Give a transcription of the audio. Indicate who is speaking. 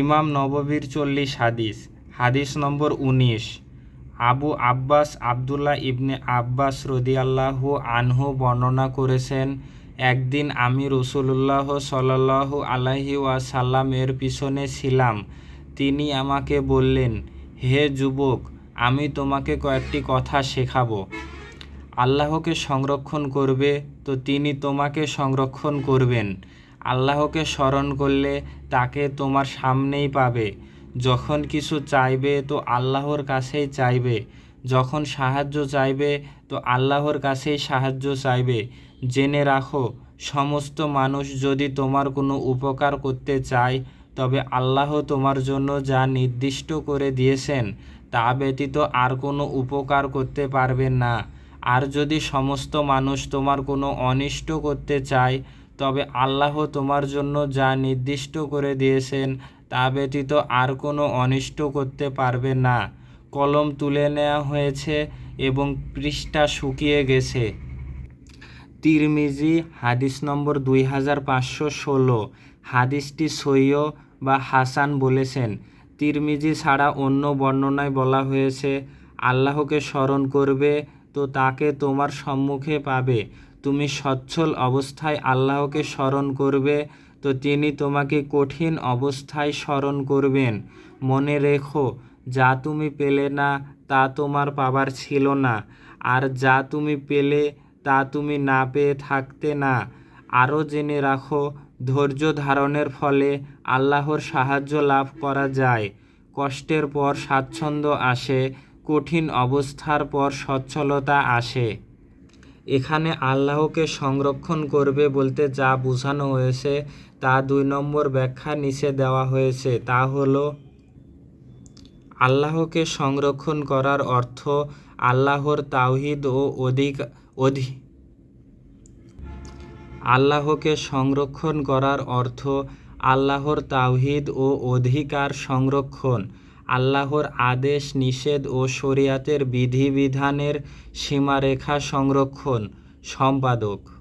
Speaker 1: ইমাম নববীর চল্লিশ হাদিস হাদিস নম্বর উনিশ। আবু আব্বাস আবদুল্লাহ ইবনে আব্বাস রদিয়াল্লাহু আনহু বর্ণনা করেছেন, একদিন আমি রসুলুল্লাহ সাল্লাহ আলাহি ওয়াসাল্লামের পিছনে ছিলাম। তিনি আমাকে বললেন, হে যুবক, আমি তোমাকে কয়েকটি কথা শেখাবো। আল্লাহকে সংরক্ষণ করবে, তো তিনি তোমাকে সংরক্ষণ করবেন। আল্লাহকে স্মরণ করলে তাকে তোমার সামনেই পাবে। যখন কিছু চাইবে, তো আল্লাহর কাছেই চাইবে। যখন সাহায্য চাইবে, তো আল্লাহর কাছেই সাহায্য চাইবে। জেনে রাখো, সমস্ত মানুষ যদি তোমার কোনো উপকার করতে চায়, তবে আল্লাহ তোমার জন্য যা নির্দিষ্ট করে দিয়েছেন, তা ব্যতীত আর কোনো উপকার করতে পারবেন না। আর যদি সমস্ত মানুষ তোমার কোনো অনিষ্ট করতে চায় তবে আল্লাহ তোমার জন্য যা নির্দিষ্ট করে দিয়েছেন, তা ব্যতীত আর কোনো অনিষ্ট করতে পারবে না। কলম তুলে নেওয়া হয়েছে এবং পৃষ্ঠা শুকিয়ে গেছে। তিরমিজি, হাদিস নম্বর দুই হাজার পাঁচশো ষোলো। হাদিসটি সৈয় বা হাসান বলেছেন। তিরমিজি ছাড়া অন্য বর্ণনায় বলা হয়েছে, আল্লাহকে স্মরণ করবে, তো তাকে তোমার সম্মুখে পাবে। তুমি সচ্ছল অবস্থায় আল্লাহকে স্মরণ করবে, তো তিনি তোমাকে কঠিন অবস্থায় স্মরণ করবেন। মনে রেখো, যা তুমি পেলে না, তা তোমার পাবার ছিল না, আর যা তুমি পেলে, তা তুমি না পেয়ে থাকতে না। আরও জেনে রাখো, ধৈর্য ধারণের ফলে আল্লাহর সাহায্য লাভ করা যায়। কষ্টের পর স্বাচ্ছন্দ্য আসে, কঠিন অবস্থার পর সচ্ছলতা আসে। এখানে আল্লাহকে সংরক্ষণ করবে বলতে যা বোঝানো হয়েছে তা দুই নম্বর ব্যাখ্যা নিচে দেওয়া হয়েছে। তা হলো, আল্লাহকে সংরক্ষণ করার অর্থ আল্লাহর তাওহিদ ও অধিক, অধি, আল্লাহকে সংরক্ষণ করার অর্থ আল্লাহর তাওহিদ ও অধিকার সংরক্ষণ। আল্লাহর আদেশ নিষেধ ও শরিয়াতের বিধিবিধানের সীমারেখা সংরক্ষণ সম্পাদক।